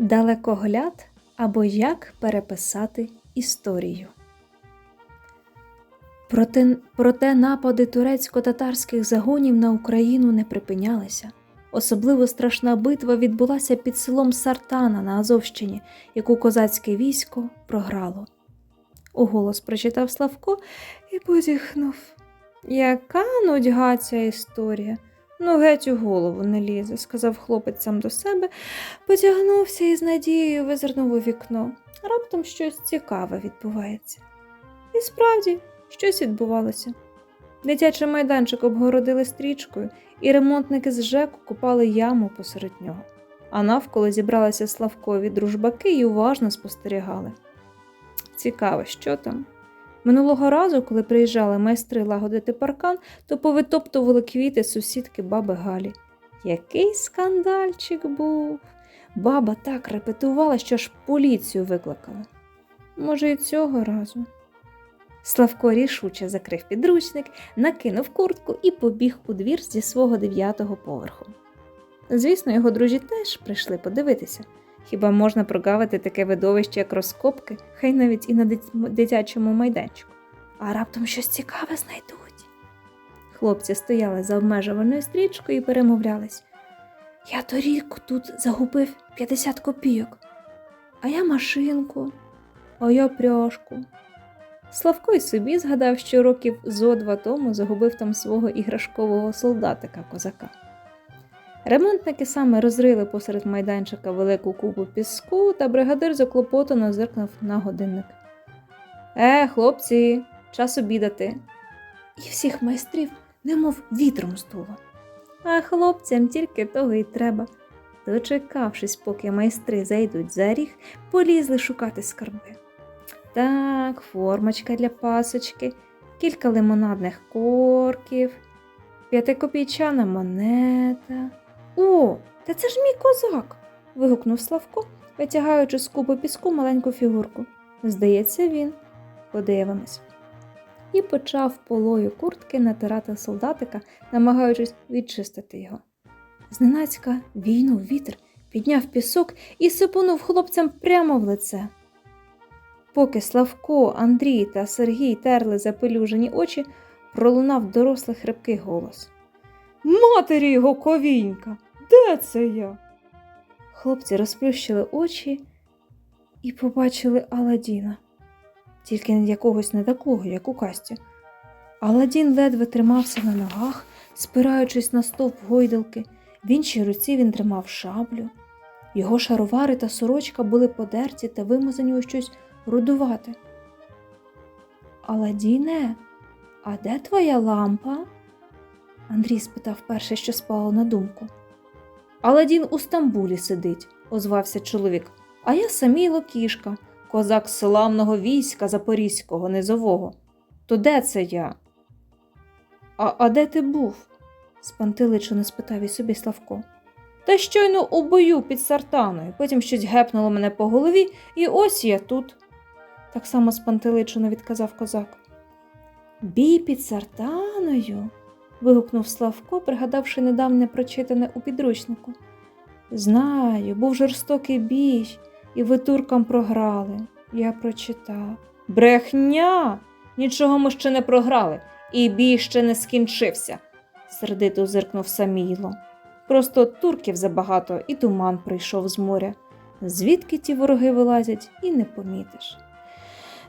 Далекогляд або як переписати історію. Проте, проте напади турецько-татарських загонів на Україну не припинялися. Особливо страшна битва відбулася під селом Сартана на Азовщині, яку козацьке військо програло. Уголос прочитав Славко і позіхнув. Яка нудьга ця історія? Ну, геть у голову не лізе, сказав хлопець сам до себе, потягнувся і з надією визирнув у вікно. Раптом щось цікаве відбувається. І справді, щось відбувалося. Дитячий майданчик обгородили стрічкою, і ремонтники з ЖЕКу купали яму посеред нього. А навколо зібралися Славкові дружбаки і уважно спостерігали. Цікаво, що там? Минулого разу, коли приїжджали майстри лагодити паркан, то повитоптували квіти сусідки баби Галі. Який скандальчик був! Баба так репетувала, що аж поліцію викликала. Може, і цього разу. Славко рішуче закрив підручник, накинув куртку і побіг у двір зі свого дев'ятого поверху. Звісно, його друзі теж прийшли подивитися. Хіба можна прогавити таке видовище, як розкопки, хай навіть і на дитячому майданчику. А раптом щось цікаве знайдуть. Хлопці стояли за обмежувальною стрічкою і перемовлялись. Я торік тут загубив 50 копійок, а я машинку, а я пряжку. Славко й собі згадав, що років зо два тому загубив там свого іграшкового солдатика козака. Ремонтники саме розрили посеред майданчика велику купу піску, та бригадир заклопотано зиркнув на годинник. Е, хлопці, час обідати. І всіх майстрів немов вітром здуло. А хлопцям тільки того й треба. Дочекавшись, поки майстри зайдуть за ріг, полізли шукати скарби. Так, формочка для пасочки, кілька лимонадних корків, п'ятикопійчана монета. О, та це ж мій козак. вигукнув Славко, витягаючи з купи піску маленьку фігурку. Здається, він. Подивимось. І почав полою куртки натирати солдатика, намагаючись відчистити його. Зненацька війнув вітер, підняв пісок і сипонув хлопцям прямо в лице. Поки Славко, Андрій та Сергій терли запелюжені очі, пролунав дорослий хрипкий голос. Матері його ковінька! Де це я? Хлопці розплющили очі і побачили Аладдіна. Тільки не якогось не такого, як у касті. Аладдін ледве тримався на ногах, спираючись на стовп гойдалки, в іншій руці він тримав шаблю. Його шаровари та сорочка були подерті та вимазані у щось рудувати. Аладдіне, а де твоя лампа? Андрій спитав перше, що спало на думку. Аладдін у Стамбулі сидить, озвався чоловік. А я Саміло кішка, козак славного війська Запорізького низового. То де це я? А, а де ти був? спантеличено спитав і собі Славко. Та щойно у бою під сартаною, потім щось гепнуло мене по голові, і ось я тут. Так само спантеличено відказав козак. Бій під сартаною? Вигукнув Славко, пригадавши недавнє прочитане у підручнику. Знаю, був жорстокий бій, і ви туркам програли. Я прочитав. Брехня! Нічого ми ще не програли, і бій ще не скінчився, сердито зиркнув Саміло. Просто турків забагато, і туман прийшов з моря. Звідки ті вороги вилазять, і не помітиш.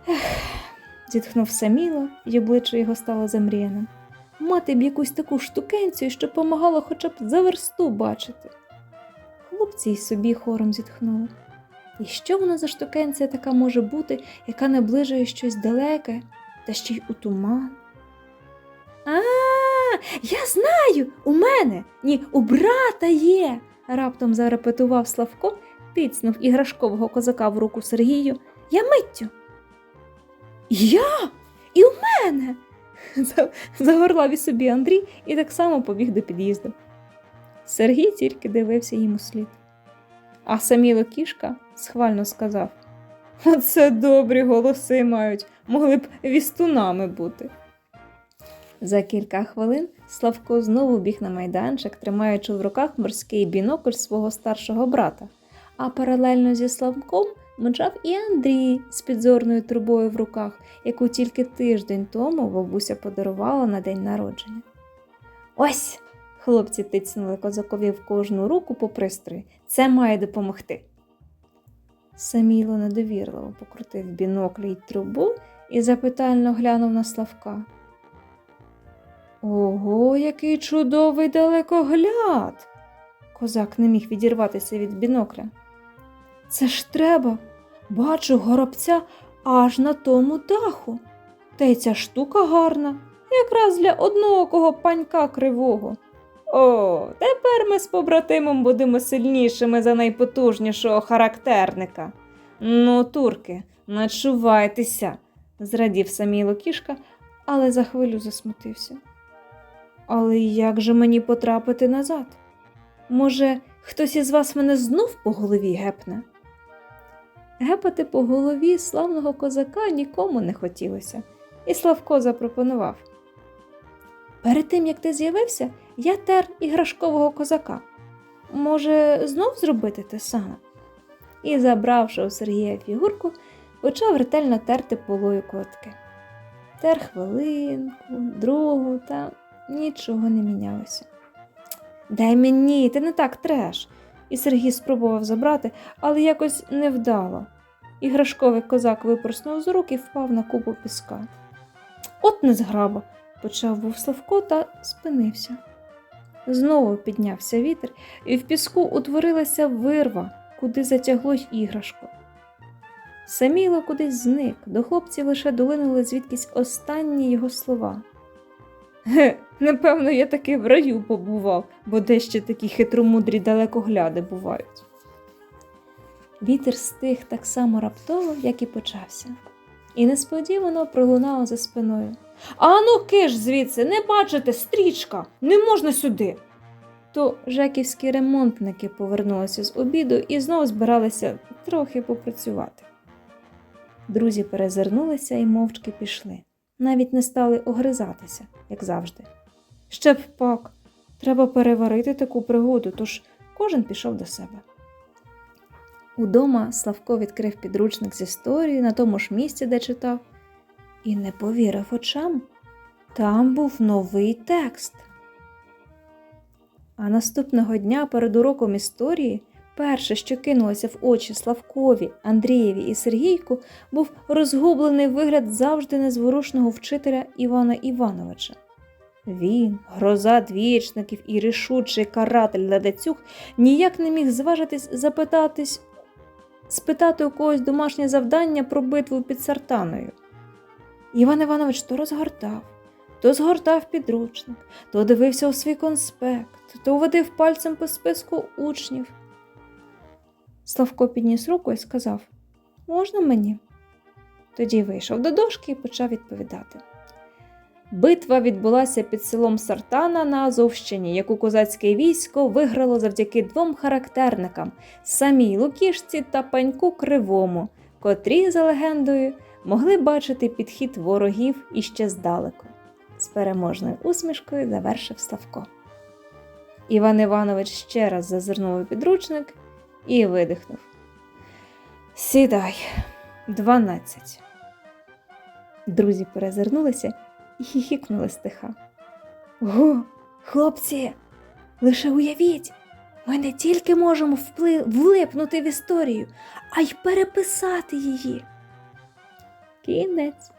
Ех, зітхнув Саміло, і обличчя його стало замріяним. Мати б якусь таку штукенцію, що помагала хоча б за версту бачити. Хлопці й собі хором зітхнули. І що вона за штукенція така може бути, яка наближує щось далеке, та ще й у туман? А, я знаю, у мене, ні, у брата є. раптом зарепетував Славко, тицнув іграшкового козака в руку Сергію. Я миттю. Я? І у мене. За- Загорлав і собі Андрій і так само побіг до під'їзду. Сергій тільки дивився йому слід. А Саміло кішка схвально сказав: Оце добрі голоси мають, могли б вістунами бути. За кілька хвилин Славко знову біг на майданчик, тримаючи в руках морський бінокль свого старшого брата, А паралельно зі Славком мчав і Андрій з підзорною трубою в руках, яку тільки тиждень тому бабуся подарувала на день народження. Ось! Хлопці тицнули козакові в кожну руку по пристрої. Це має допомогти. Саміло недовірливо покрутив бінокль й трубу і запитально глянув на Славка. Ого, який чудовий далекогляд! Козак не міг відірватися від бінокля. Це ж треба. Бачу горобця аж на тому даху. Та й ця штука гарна, якраз для одноокого панька кривого. О, тепер ми з побратимом будемо сильнішими за найпотужнішого характерника. Ну, турки, начувайтеся, зрадів Саміло кішка, але за хвилю засмутився. Але як же мені потрапити назад? Може, хтось із вас мене знов по голові гепне? Гепати по голові славного козака нікому не хотілося, і Славко запропонував. Перед тим, як ти з'явився, я тер іграшкового козака. Може, знов зробити те саме? І, забравши у Сергія фігурку, почав ретельно терти полою котки. Тер хвилинку, другу, та нічого не мінялося. Дай мені, ти не так треш. І Сергій спробував забрати, але якось невдало. Іграшковий козак випроснув з рук і впав на купу піска. От незграба, почав був Славко та спинився. Знову піднявся вітер, і в піску утворилася вирва, куди затягло й іграшку. Саміло кудись зник, до хлопців лише долинули звідкись останні його слова. Напевно, я таки в раю побував, бо де ще такі хитромудрі далекогляди бувають. Вітер стих так само раптово, як і почався, і несподівано пролунало за спиною. Ану, киш звідси, не бачите, стрічка, не можна сюди. То жеківські ремонтники повернулися з обіду і знов збиралися трохи попрацювати. Друзі перезирнулися і мовчки пішли, навіть не стали огризатися, як завжди. Ще б пак, треба переварити таку пригоду, тож кожен пішов до себе. Удома Славко відкрив підручник з історії на тому ж місці, де читав, і не повірив очам. Там був новий текст. А наступного дня перед уроком історії перше, що кинулося в очі Славкові, Андрієві і Сергійку, був розгублений вигляд завжди незворушного вчителя Івана Івановича. Він, гроза двічників і рішучий каратель Ледацюк, ніяк не міг зважитись запитатись, спитати у когось домашнє завдання про битву під Сартаною. Іван Іванович то розгортав, то згортав підручник, то дивився у свій конспект, то водив пальцем по списку учнів. Славко підніс руку і сказав Можна мені? Тоді вийшов до дошки і почав відповідати. Битва відбулася під селом Сартана на Азовщині, яку козацьке військо виграло завдяки двом характерникам самій Лукішці та паньку Кривому, котрі, за легендою, могли бачити підхід ворогів іще здалеку. З переможною усмішкою завершив Славко. Іван Іванович ще раз зазирнув у підручник і видихнув. Сідай, дванадцять. Друзі перезирнулися і хіхікнули стиха. Го, хлопці, лише уявіть, ми не тільки можемо впли... влипнути в історію, а й переписати її. Кінець.